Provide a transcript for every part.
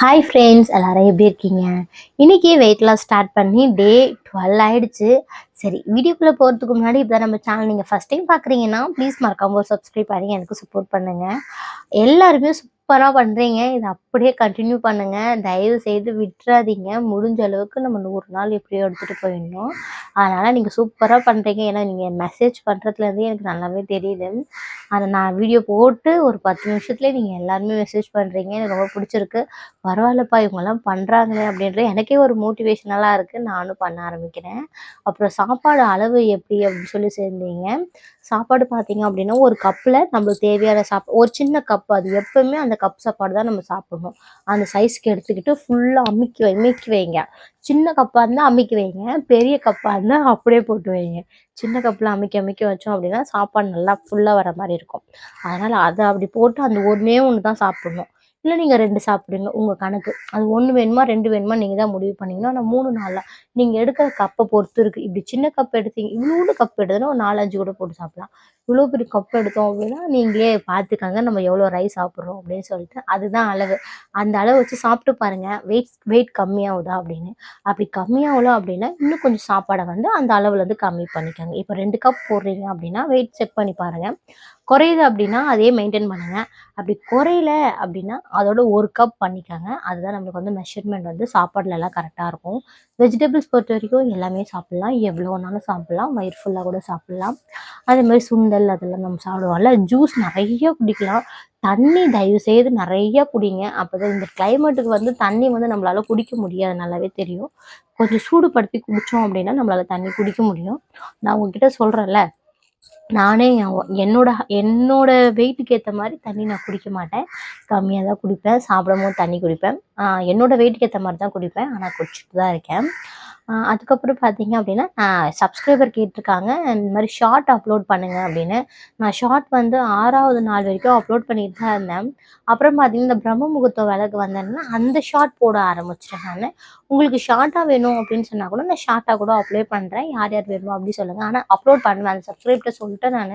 Hi friends எல்லோரும் எப்படி இருக்கீங்க? இன்றைக்கி வெயிட் லாஸ் ஸ்டார்ட் பண்ணி டே டுவெல் ஆகிடுச்சு சரி வீடியோக்குள்ளே போகிறதுக்கு முன்னாடி இப்போ நம்ம சேனல் நீங்கள் ஃபஸ்ட் டைம் பார்க்குறீங்கன்னா ப்ளீஸ் மறக்காம ஒரு சப்ஸ்கிரைப் பண்ணி எனக்கு சப்போர்ட் பண்ணுங்கள் எல்லாருமே சூப்பராக பண்ணுறீங்க இதை அப்படியே கண்டினியூ பண்ணுங்கள் தயவு செய்து விட்டுறாதீங்க. முடிஞ்ச அளவுக்கு நம்ம நூறு நாள் எப்படியோ எடுத்துகிட்டு போயிடணும். அதனால் நீங்கள் சூப்பராக பண்ணுறீங்க ஏன்னா நீங்கள் மெசேஜ் பண்ணுறதுலேருந்தே எனக்கு நல்லாவே தெரியுது. அதை நான் வீடியோ போட்டு ஒரு பத்து நிமிஷத்துலேயே நீங்கள் எல்லாருமே மெசேஜ் பண்ணுறீங்க எனக்கு ரொம்ப பிடிச்சிருக்கு. பரவாயில்லப்பா இவங்கெல்லாம் பண்ணுறாங்களே அப்படின்றது எனக்கே ஒரு மோட்டிவேஷனலாக இருக்குது நானும் பண்ண ஆரம்பிக்கிறேன். அப்புறம் சாப்பாடு அளவு எப்படி அப்படின்னு சொல்லி சேர்ந்தீங்க. சாப்பாடு பார்த்தீங்க அப்படின்னா ஒரு கப்பில் நம்மளுக்கு தேவையான சாப்பாடு ஒரு சின்ன கப் அது எப்பவுமே அந்த கப் சாப்பாடு தான் நம்ம சாப்பிடணும். அந்த சைஸ்க்கு எடுத்துக்கிட்டு ஃபுல்லாக அமுக்கி வை வைங்க. சின்ன கப்பாக இருந்தால் அமுக்கி வைங்க. பெரிய கப்பாக இருந்தால் அப்படியே போட்டு வைங்க. சின்ன கப்பில் அமைக்க அமைக்க வச்சோம் அப்படின்னா சாப்பாடு நல்லா ஃபுல்லாக வர மாதிரி இருக்கும். அதனால் அதை அப்படி போட்டு அந்த ஒன்றே ஒன்று தான் சாப்பிடணும். இல்லை நீங்கள் ரெண்டு சாப்பிடுங்க உங்கள் கணக்கு. அது ஒன்று வேணுமா ரெண்டு வேணுமா நீங்கள் தான் முடிவு பண்ணீங்கன்னா ஆனால் மூணு நாளில் நீங்கள் எடுக்கிற கப்பை பொறுத்து இருக்குது இப்படி சின்ன கப் எடுத்தீங்க இவ்வளோண்டு கப் எடுத்தோன்னா ஒரு நாலஞ்சு கூட போட்டு சாப்பிடலாம். இவ்வளோ பெரிய கப் எடுத்தோம் அப்படின்னா நீங்களே பார்த்துக்கங்க நம்ம எவ்வளோ ரைஸ் சாப்பிட்றோம் அப்படின்னு சொல்லிட்டு அதுதான் அளவு. அந்த அளவு வச்சு சாப்பிட்டு பாருங்கள் வெயிட் வெயிட் கம்மியாகுதா அப்படின்னு. அப்படி கம்மியாகலாம் அப்படின்னா இன்னும் கொஞ்சம் சாப்பாடை வந்து அந்த அளவுலேருந்து கம்மி பண்ணிக்கோங்க. இப்போ ரெண்டு கப் போடுறீங்க அப்படின்னா வெயிட் செக் பண்ணி பாருங்கள் குறையுது அப்படின்னா அதே மெயின்டைன் பண்ணுங்கள் அப்படி குறையல அப்படின்னா அதோட ஒரு கப் பண்ணிக்கோங்க. அதுதான் நம்மளுக்கு வந்து மெஷர்மெண்ட் வந்து சாப்பாடுல எல்லாம் கரெக்டாக இருக்கும். வெஜிடபிள்ஸ் பொறுத்த வரைக்கும் எல்லாமே சாப்பிட்லாம். எவ்வளோ வேணாலும் சாப்பிட்லாம். வயிறு ஃபுல்லாக கூட சாப்பிட்லாம். அதே மாதிரி சுண்டல் அதெல்லாம் நம்ம சாப்பிடுவோம்ல. ஜூஸ் நிறைய குடிக்கலாம். தண்ணி தயவு செய்து நிறைய குடிங்க. அப்போ தான் இந்த கிளைமேட்டுக்கு வந்து தண்ணி வந்து நம்மளால குடிக்க முடியாது. நல்லாவே தெரியும். கொஞ்சம் சூடுபடுத்தி குடித்தோம் அப்படின்னா நம்மளால தண்ணி குடிக்க முடியும். நான் உங்ககிட்ட சொல்கிறேன்ல நானே என்னோட என்னோட வெயிட்டுக்கு ஏற்ற மாதிரி தண்ணி நான் குடிக்க மாட்டேன். கம்மியாக தான் குடிப்பேன். சாப்பிடும் போது தண்ணி குடிப்பேன். ஆஹ் என்னோட வெயிட்டுக்கு ஏற்ற மாதிரி தான் குடிப்பேன். ஆனால் குடிச்சிட்டு தான் இருக்கேன். அதுக்கப்புறம் பார்த்தீங்க அப்படின்னா சப்ஸ்கிரைபர் கேட்டிருக்காங்க. இந்த மாதிரி ஷார்ட் அப்லோட் பண்ணுங்க அப்படின்னு. நான் ஷார்ட் வந்து ஆறாவது நாள் வரைக்கும் அப்லோட் பண்ணிட்டு தான் இருந்தேன். அப்புறம் பார்த்தீங்கன்னா இந்த பிரம்ம முகூர்த்தம் விளக்கு வந்தேன்னா அந்த ஷார்ட் போட ஆரம்பிச்சிட்டேன் நான். உங்களுக்கு ஷார்ட்டாக வேணும் அப்படின்னு சொன்னால் கூட நான் ஷார்ட்டாக கூட அப்ளை பண்ணுறேன் யார் யார் வேணுமோ அப்படி சொல்லுங்கள் ஆனால் அப்லோட் பண்ணுவேன். அந்த சப்ஸ்கிரைப்ட்ட சொல்லிட்டு நான்.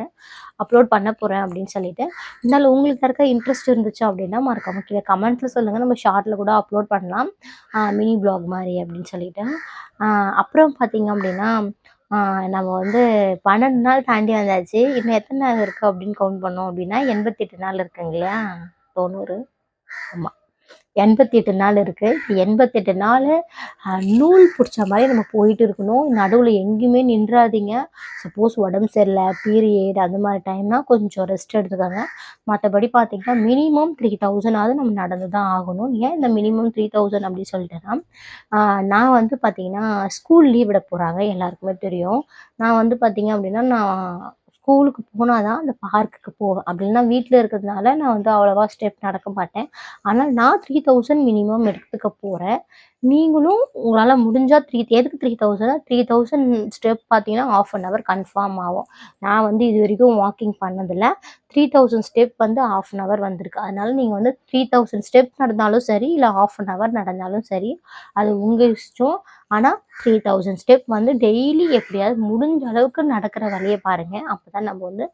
அப்லோட் பண்ண போகிறேன் அப்படின்னு சொல்லிட்டு. இருந்தாலும் உங்களுக்கு இருக்க இன்ட்ரெஸ்ட் இருந்துச்சு அப்படின்னா மறக்காம கீழே கமெண்ட்டில் சொல்லுங்கள் நம்ம ஷார்ட்டில் கூட அப்லோட் பண்ணலாம். மினி பிளாக் மாதிரி அப்படின்னு சொல்லிட்டு. அப்புறம் பார்த்தீங்க அப்படின்னா நம்ம வந்து பன்னெண்டு நாள் தாண்டி வந்தாச்சு. இன்னும் எத்தனை நாள் இருக்குது அப்படின்னு கவுண்ட் பண்ணோம் அப்படின்னா எண்பத்தெட்டு நாள் இருக்குங்க இல்லையா? தொண்ணூறு. ஆமாம் எண்பத்தி எட்டு நாள் இருக்குது எண்பத்தெட்டு நாள் நூல் பிடிச்ச மாதிரி நம்ம போயிட்டு இருக்கணும். நடுவில் எங்கேயுமே நின்றாதீங்க. சப்போஸ் உடம்பு சரியில்லை பீரியட் அந்த மாதிரி டைம்னா கொஞ்சம் ரெஸ்ட் எடுத்துக்கோங்க. மற்றபடி பார்த்தீங்கன்னா மினிமம் த்ரீ தௌசண்டாவது நம்ம நடந்து தான் ஆகணும். ஏன் இந்த மினிமம் த்ரீ தௌசண்ட் அப்படி சொல்லிட்டேன்னா நான் வந்து பார்த்தீங்கன்னா ஸ்கூல் லீவ் விட போகிறாங்க எல்லாருக்குமே தெரியும். நான் வந்து பார்த்தீங்க அப்படின்னா நான் ஸ்கூலுக்கு போனால் தான் அந்த பார்க்குக்கு போவேன். அப்படின்னா வீட்டில் இருக்கிறதுனால நான் வந்து அவ்வளோவா ஸ்டெப் நடக்க மாட்டேன். ஆனால் நான் த்ரீ தௌசண்ட் மினிமம் எடுத்துக்க போகிறேன் நீங்களும் உங்களால் முடிஞ்சால் த்ரீ எதுக்கு three thousand three thousand step பார்த்தீங்கன்னா ஆஃப் அன் ஹவர் கன்ஃபார்ம் ஆகும். நான் வந்து இது வரைக்கும் வாக்கிங் பண்ணதில்ல. த்ரீ தௌசண்ட் ஸ்டெப் வந்து ஆஃப் அன் ஹவர் வந்திருக்கு. அதனால நீங்கள் வந்து த்ரீ தௌசண்ட் ஸ்டெப் நடந்தாலும் சரி இல்லை ஆஃப் அன் ஹவர் நடந்தாலும் சரி அது உங்கள் இஷ்டம். ஆனால் த்ரீ தௌசண்ட் ஸ்டெப் வந்து டெய்லி எப்படியாவது முடிஞ்ச அளவுக்கு நடக்கிற வழியை பாருங்கள் அப்போ தான் நம்ம வந்து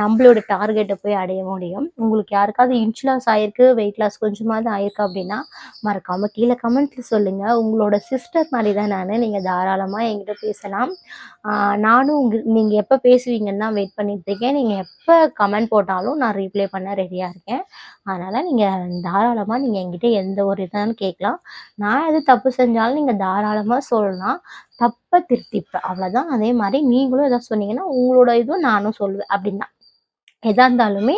நம்மளோட டார்கெட்டை போய் அடைய முடியும். உங்களுக்கு யாருக்காவது இன்ச் லாஸ் ஆயிருக்கு வெயிட் லாஸ் கொஞ்சமாவது ஆயிருக்கு அப்படின்னா மறக்காமல் கீழே கமெண்ட்ஸில் சொல்லுங்கள் உங்களோட சிஸ்டர் மாதிரி தான் நான். நீங்கள் தாராளமாக என்கிட்ட பேசலாம். நானும் உங்க நீங்கள் எப்போ பேசுவீங்கன்னு தான் வெயிட் பண்ணிட்டு இருக்கேன். நீங்கள் எப்போ கமெண்ட் போட்டாலும் நான் ரீப்ளை பண்ண ரெடியாக இருக்கேன். அதனால் நீங்கள் தாராளமாக நீங்கள் என்கிட்ட எந்த ஒரு இதாலும் கேட்கலாம். நான் எது தப்பு செஞ்சாலும் நீங்கள் தாராளமாக சொல்லலாம். தப்பை திருத்திப்பேன் அவ்வளோதான் அதே மாதிரி நீங்களும் எதாவது சொன்னீங்கன்னா உங்களோட இதுவும் நானும் சொல்லுவேன். அப்படின்னு தான் எதா இருந்தாலுமே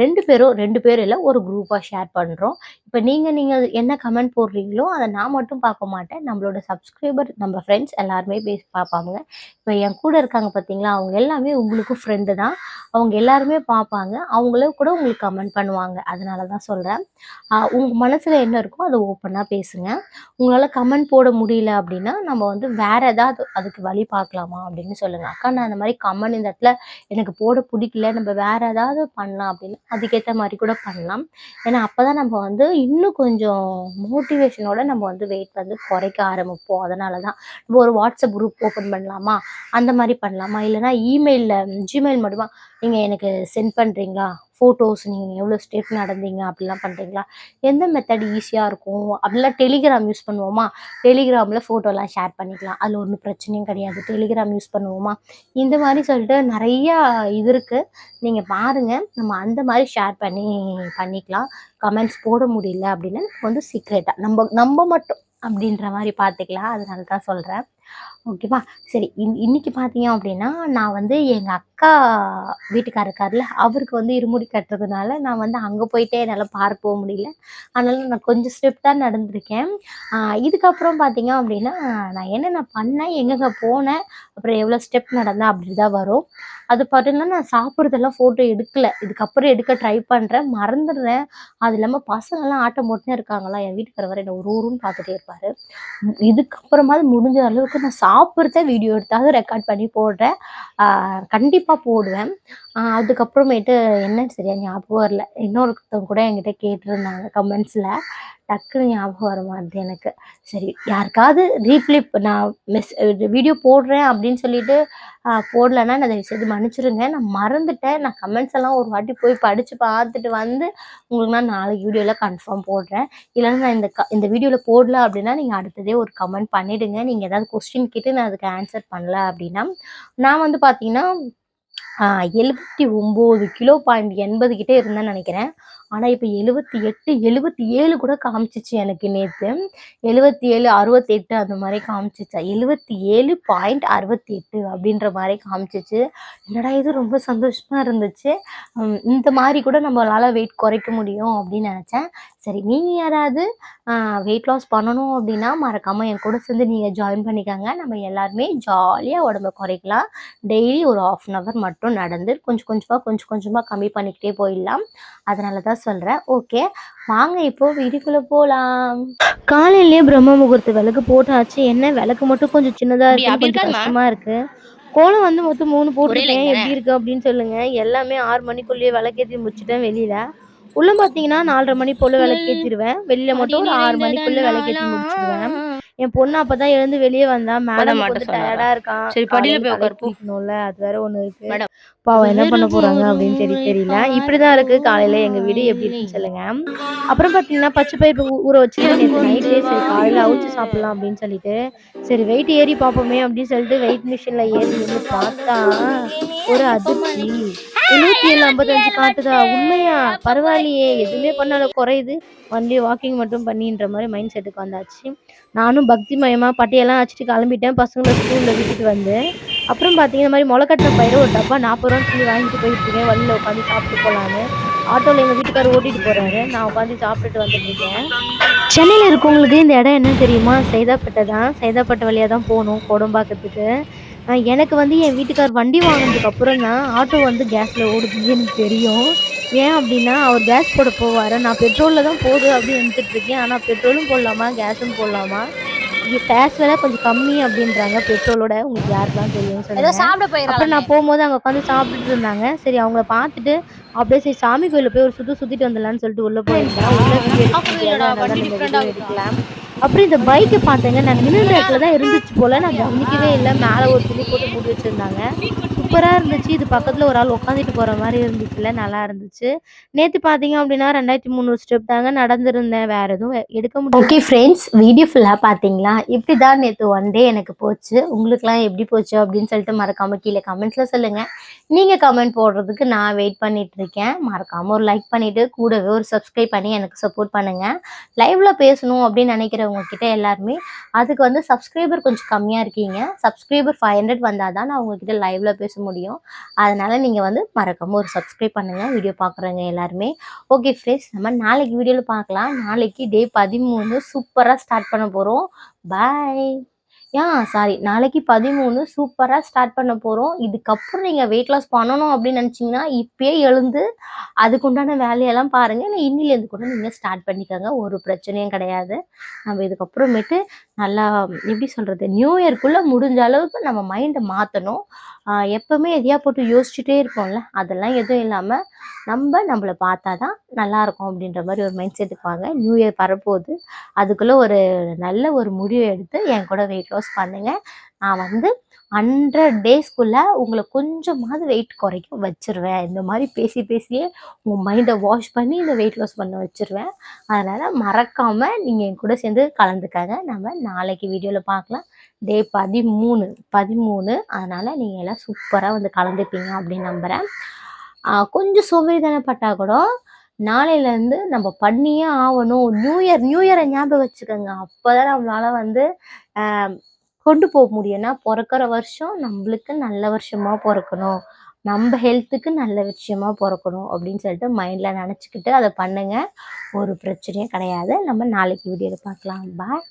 ரெண்டு பேரும் ரெண்டு பேரும் இல்லை ஒரு குரூப்பாக ஷேர் பண்ணுறோம் இப்போ நீங்கள் நீங்கள் என்ன கமெண்ட் போடுறீங்களோ அதை நான் மட்டும் பார்க்க மாட்டேன். நம்மளோட சப்ஸ்கிரைபர் நம்ம ஃப்ரெண்ட்ஸ் எல்லாருமே பேசி பார்ப்பாங்க. இப்போ என் கூட இருக்காங்க பார்த்தீங்களா அவங்க எல்லாமே உங்களுக்கும் ஃப்ரெண்டு தான். அவங்க எல்லாருமே பார்ப்பாங்க. அவங்கள கூட உங்களுக்கு கமெண்ட் பண்ணுவாங்க. அதனால தான் சொல்கிறேன் உங்கள் மனசில் என்ன இருக்கோ அதை ஓப்பனாக பேசுங்க. உங்களால் கமெண்ட் போட முடியல அப்படின்னா நம்ம வந்து வேறு ஏதாவது அதுக்கு வழி பார்க்கலாமா அப்படின்னு சொல்லுங்கள் அக்கா நான் அந்த மாதிரி கமெண்ட் இந்த இடத்துல எனக்கு போட பிடிக்கல. நம்ம வேறு ஏதாவது பண்ணலாம் அப்படின்னா அதுக்கேற்ற மாதிரி கூட பண்ணலாம். ஏன்னா அப்போ தான் நம்ம வந்து இன்னும் கொஞ்சம் மோட்டிவேஷனோட நம்ம வந்து வெயிட் வந்து குறைக்க ஆரம்பிப்போம். அதனால தான் நம்ம ஒரு வாட்ஸ்அப் குரூப் ஓப்பன் பண்ணலாமா? அந்த மாதிரி பண்ணலாமா? இல்லைனா இமெயிலில் ஜிமெயில் மட்டுமா? நீங்கள் எனக்கு சென்ட் பண்ணுறீங்களா ஃபோட்டோஸ் நீங்கள் எவ்வளோ ஸ்டெப் நடந்தீங்க அப்படிலாம் பண்ணுறீங்களா எந்த மெத்தட் ஈஸியாக இருக்கும்? அப்படிலாம் டெலிகிராம் யூஸ் பண்ணுவோமா? டெலிகிராமில் ஃபோட்டோலாம் ஷேர் பண்ணிக்கலாம். அதில் ஒன்றும் பிரச்சனையும் கிடையாது. டெலிகிராம் யூஸ் பண்ணுவோமா? இந்த மாதிரி சொல்லிட்டு நிறையா இது இருக்குது நீங்கள் பாருங்கள் நம்ம அந்த மாதிரி ஷேர் பண்ணி பண்ணிக்கலாம். கமெண்ட்ஸ் போட முடியல அப்படின்னா வந்து சீக்ரெட்டாக நம்ம நம்ம மட்டும் அப்படின்ற மாதிரி பார்த்துக்கலாம். அதனால தான் சொல்கிறேன் ஓகேவா சரி இன் இன்னைக்கு பார்த்தீங்க அப்படின்னா நான் வந்து எங்கள் அக்கா வீட்டுக்கார் இருக்கார்ல அவருக்கு வந்து இருமுடி கட்டுறதுனால நான் வந்து அங்கே போயிட்டே என்னால் பார்க்க போக முடியல. அதனால நான் கொஞ்சம் ஸ்டெப்டாக நடந்திருக்கேன். இதுக்கப்புறம் பார்த்தீங்க அப்படின்னா நான் என்னென்ன பண்ணேன் எங்கெங்கே போனேன் அப்புறம் எவ்வளோ ஸ்டெப் நடந்தேன் அப்படி தான் வரும். அது பார்த்தீங்கன்னா நான் சாப்பிட்றதெல்லாம் ஃபோட்டோ எடுக்கலை. இதுக்கப்புறம் எடுக்க ட்ரை பண்ணுறேன் மறந்துடுறேன். அது இல்லாமல் பசங்கள்லாம் ஆட்டம் போட்டுனே இருக்காங்களா? என் வீட்டுக்காரர் வர என்ன ஒரு ஊருன்னு பார்த்துட்டே இருப்பார். இதுக்கப்புறமாவது முடிஞ்ச அளவுக்கு நான் சாப்பிட்றத வீடியோ எடுத்தாவது ரெக்கார்ட் பண்ணி போடுறேன். கண்டிப்பாக போடுவேன். அதுக்கப்புறமேட்டு என்னன்னு சரியா ஞாபகம் வரல. இன்னொருத்தவங்க கூட என்கிட்ட கேட்டிருந்தாங்க கமெண்ட்ஸில் டக்குன்னு ஞாபகம் வர மாட்டேது எனக்கு. சரி யாருக்காவது ரீப்ளே நான் மெஸ் வீடியோ போடுறேன் அப்படின்னு சொல்லிட்டு போடலன்னா போடலைன்னா நான் தயவு செய்து மன்னிச்சிருங்க. நான் மறந்துட்டேன். நான் கமெண்ட்ஸ் எல்லாம் ஒரு வாட்டி போய் படித்து பார்த்துட்டு வந்து உங்களுக்கு நான் நாளைக்கு வீடியோவில் கன்ஃபார்ம் போடுறேன். இல்லைன்னா நான் இந்த க இந்த வீடியோவில் போடல அப்படின்னா நீங்கள் அடுத்ததே ஒரு கமெண்ட் பண்ணிவிடுங்க நீங்கள் ஏதாவது கொஸ்டின் கேட்டு நான் அதுக்கு ஆன்சர் பண்ணல அப்படின்னா நான் வந்து பார்த்தீங்கன்னா எழுபத்தி ஒம்பது கிலோ பாயிண்ட் எண்பது கிட்டே இருந்தேன்னு நினைக்கிறேன். ஆனால் இப்போ எழுபத்தி எட்டு எழுபத்தி ஏழு கூட காமிச்சிச்சு எனக்கு நேற்று எழுபத்தி ஏழு அறுபத்தெட்டு அந்த மாதிரி காமிச்சிச்சா? எழுபத்தி ஏழு பாயிண்ட் அறுபத்தி எட்டு அப்படின்ற மாதிரி காமிச்சிச்சு. என்னடா இது ரொம்ப சந்தோஷமாக இருந்துச்சு. இந்த மாதிரி கூட நம்மளால் வெயிட் குறைக்க முடியும் அப்படின்னு நினச்சேன். சரி நீங்கள் யாராவது வெயிட் லாஸ் பண்ணணும் அப்படின்னா மறக்காமல் என் கூட சேர்ந்து நீங்கள் ஜாயின் பண்ணிக்கோங்க. நம்ம எல்லாருமே ஜாலியாக உடம்ப குறைக்கலாம். டெய்லி ஒரு ஆஃப் அன் ஹவர் மட்டும் நடந்து கொஞ்சம் கொஞ்சமாக கொஞ்சம் கொஞ்சமாக கம்மி பண்ணிக்கிட்டே போயிடலாம். அதனால தான் சொல்கிறேன் ஓகே வாங்க இப்போ வீட்டுக்குள்ளே போகலாம் காலையிலேயே பிரம்ம முகூர்த்த விளக்கு போட்டாச்சு. என்ன? விளக்கு மட்டும் கொஞ்சம் சின்னதாக இருக்கு. கொஞ்சம் இருக்காதும்மா. கஷ்டமாக இருக்கு. கோலம் வந்து மொத்தம் மூணு போட்டிருக்கேன். எப்படி இருக்கு அப்படின்னு சொல்லுங்க. எல்லாமே ஆறு மணிக்குள்ளேயே விளக்கேற்றி முடிச்சிட்டேன் வெளியில. உள்ள பார்த்தீங்கன்னா நாலரை மணி போல விளக்கேற்றிடுவேன் வெளியில மட்டும் ஒரு ஆறு மணிக்குள்ள விளக்கேற்றி முடிச்சிடுவேன். என் பொண்ணு அப்பதான் எழுந்து வெளியே வந்தா. மேடம் மாட்ட வந்து சொன்னாரா? டயர்டா இருக்கான் சரி, படியில போய் உட்காரு, போ. குளிக்கணும்ல அது வேற ஒண்ணு இருக்கு. மேடம். பாவம் என்ன பண்ண போறாங்க அப்படின்னு தெரிய தெரியல. இப்படிதான் இருக்கு. காலையில எங்க வீடு எப்படி இருக்குன்னு சொல்லுங்க. அப்புறம் பாத்தீங்கன்னா பச்சை பயிர் ஊற வச்சு நைட்டே சரி காலையில அவிச்சு சாப்பிடலாம் அப்படின்னு சொல்லிட்டு சரி வெயிட் ஏறி பார்ப்போமே அப்படின்னு சொல்லிட்டு வெயிட் மிஷின்ல ஏறி பார்த்தா ஒரு அதிர்ச்சி. எழுபத்தி ஏழு ஐம்பத்தஞ்சு காட்டுதா? உண்மையா? பரவாயில்லையே. எதுவுமே பண்ணாலும் குறையுது. ஒன்லி வாக்கிங் மட்டும் பண்ணின்ற மாதிரி மைண்ட் செட்டுக்கு வந்தாச்சு. நானும் பக்தி மயமா பட்டியெல்லாம் வச்சுட்டு கிளம்பிட்டேன். பசங்களை ஸ்கூல்ல விட்டுட்டு வந்து அப்புறம் பார்த்தீங்கன்னா இந்த மாதிரி முளைக்கட்டின பயிரை ஒரு டப்பா நாற்பது ரூபான்னு சொல்லி வாங்கிட்டு போயிட்டு இருக்கேன் வழியில் உட்காந்து சாப்பிட்டு போகலான்னு ஆட்டோவில் எங்கள் வீட்டுக்காரர் ஓட்டிட்டு போறாரு. நான் உட்காந்து சாப்பிட்டுட்டு வந்துட்டு இருக்கேன் சென்னையில் இருக்கவங்களுக்கு இந்த இடம் என்ன தெரியுமா? சைதாப்பேட்டை தான். சைதாப்பேட்டை வழியாக தான் போகணும். கோடம்பாக்கத்துக்கு. எனக்கு வந்து என் வீட்டுக்கார் வண்டி வாங்கினதுக்கு அப்புறம் தான் ஆட்டோ வந்து கேஸில் ஓடுதுன்னு எனக்கு தெரியும். ஏன் அப்படின்னா அவர் கேஸ் போட போவார். நான் பெட்ரோலில் தான் போகுது அப்படின்னு நினச்சிட்டு இருக்கேன். ஆனால் பெட்ரோலும் போடலாமா கேஸும் போடலாமா? கேஸ் விலை கொஞ்சம் கம்மி அப்படின்றாங்க பெட்ரோலோட. உங்களுக்கு யாருக்கெல்லாம் தெரியும் ஏதோ சொல்லுங்க சாப்பிட அப்புறம் நான் போகும்போது அங்கே உட்காந்து சாப்பிட்டுட்டு இருந்தாங்க. சரி அவங்கள பார்த்துட்டு அப்படியே சரி சாமி கோயிலில் போய் ஒரு சுற்று சுற்றிட்டு வந்துடலான்னு சொல்லிட்டு உள்ளே போயிருந்தேன். உள்ள எடுக்கலாம். அப்புறம் இந்த பைக்கை பார்த்தேங்க. நாங்கள் நின்று இடத்துல தான் இருந்துச்சு போல். நான் கவனிக்கவே இல்லை. மேலே ஒரு துணி போட்டு மூடி வச்சுருந்தாங்க. சூப்பராக இருந்துச்சு. இது பக்கத்தில் ஒரு ஆள் உட்காந்துட்டு போகிற மாதிரி இருந்துச்சுல நல்லா இருந்துச்சு. நேற்று பார்த்தீங்க அப்படின்னா ரெண்டாயிரத்தி முந்நூறு ஸ்டெப் தாங்க நடந்திருந்தேன். வேற எதுவும் எடுக்க முடியும் ஓகே ஃப்ரெண்ட்ஸ் வீடியோ ஃபுல்லாக பார்த்தீங்களா இப்படி தான் நேற்று ஒன் டே எனக்கு போச்சு. உங்களுக்குலாம் எப்படி போச்சு அப்படின்னு சொல்லிட்டு மறக்காமல் கீழே கமெண்ட்ஸில் சொல்லுங்கள் நீங்கள் கமெண்ட் போடுறதுக்கு நான் வெயிட் பண்ணிட்டு இருக்கேன். மறக்காமல் ஒரு லைக் பண்ணிவிட்டு கூடவே ஒரு சப்ஸ்கிரைப் பண்ணி எனக்கு சப்போர்ட் பண்ணுங்கள் லைவ்ல பேசணும் அப்படின்னு நினைக்கிறவங்க கிட்ட எல்லாருமே அதுக்கு வந்து சப்ஸ்கிரைபர் கொஞ்சம் கம்மியாக இருக்கீங்க. சப்ஸ்கிரைபர் ஃபைவ் ஹண்ட்ரட் வந்தால் தான் நான் உங்ககிட்ட லைவ்ல பேச முடியும். அதனால நீங்கள் வந்து மறக்காம ஒரு சப்ஸ்கிரைப் பண்ணுங்கள் வீடியோ பார்க்குறவங்க எல்லாருமே. ஓகே ஃப்ரெண்ட்ஸ் நம்ம நாளைக்கு வீடியோவில் பார்க்கலாம் நாளைக்கு டே பதிமூணு சூப்பராக ஸ்டார்ட் பண்ண போகிறோம் பாய் யா சாரி நாளைக்கு பதிமூணு சூப்பராக ஸ்டார்ட் பண்ண போகிறோம் இதுக்கப்புறம் நீங்கள் வெயிட் லாஸ் பண்ணணும் அப்படின்னு நினச்சிங்கன்னா இப்பயே எழுந்து அதுக்குண்டான வேலையெல்லாம் பாருங்கள் இல்லை இன்னிலேருந்து கூட நீங்கள் ஸ்டார்ட் பண்ணிக்கோங்க. ஒரு பிரச்சனையும் கிடையாது. நம்ம இதுக்கப்புறமேட்டு நல்லா எப்படி சொல்கிறது நியூ இயர்க்குள்ளே முடிஞ்ச அளவுக்கு நம்ம மைண்டை மாற்றணும் எப்போவுமே எதையா போட்டு யோசிச்சுட்டே இருப்போம்ல அதெல்லாம் எதுவும் இல்லாமல் நம்ம நம்மளை பார்த்தா தான் நல்லாயிருக்கும் அப்படின்ற மாதிரி ஒரு மைண்ட் செட்டுக்கு வாங்க. நியூ இயர் வரப்போகுது. அதுக்குள்ளே ஒரு நல்ல ஒரு முடிவை எடுத்து என் கூட வெயிட் லாஸ் பண்ணுங்கள் நான் வந்து ஹண்ட்ரட் டேஸ்க்குள்ளே உங்களை கொஞ்சமாவது வெயிட் குறைக்க வச்சிருவேன். இந்த மாதிரி பேசி பேசியே உங்கள் மைண்டை வாஷ் பண்ணி இந்த வெயிட் லாஸ் பண்ண வச்சிருவேன். அதனால் மறக்காமல் நீங்கள் என் கூட சேர்ந்து கலந்துக்காங்க நம்ம நாளைக்கு வீடியோவில் பார்க்கலாம். டே பதிமூணு பதிமூணு. அதனால் நீங்கள் எல்லாம் சூப்பராக வந்து கலந்துப்பீங்க அப்படின்னு நம்புகிறேன் கொஞ்சம் சோம்பேறித்தனப்பட்டா கூட நாளையிலேருந்து நம்ம பண்ணியே ஆகணும். நியூ இயர் நியூ இயரை ஞாபகம் வச்சுக்கோங்க. அப்போ தான் நம்மளால வந்து கொண்டு போக முடியும்னா பிறக்கிற வருஷம் நம்மளுக்கு நல்ல வருஷமாக பிறக்கணும். நம்ம ஹெல்த்துக்கு நல்ல விஷயமா பிறக்கணும் அப்படின்னு சொல்லிட்டு மைண்டில் நினச்சிக்கிட்டு அதை பண்ணுங்கள் ஒரு பிரச்சனையும் கிடையாது. நம்ம நாளைக்கு வீடியோவில் பார்க்கலாம். பாய்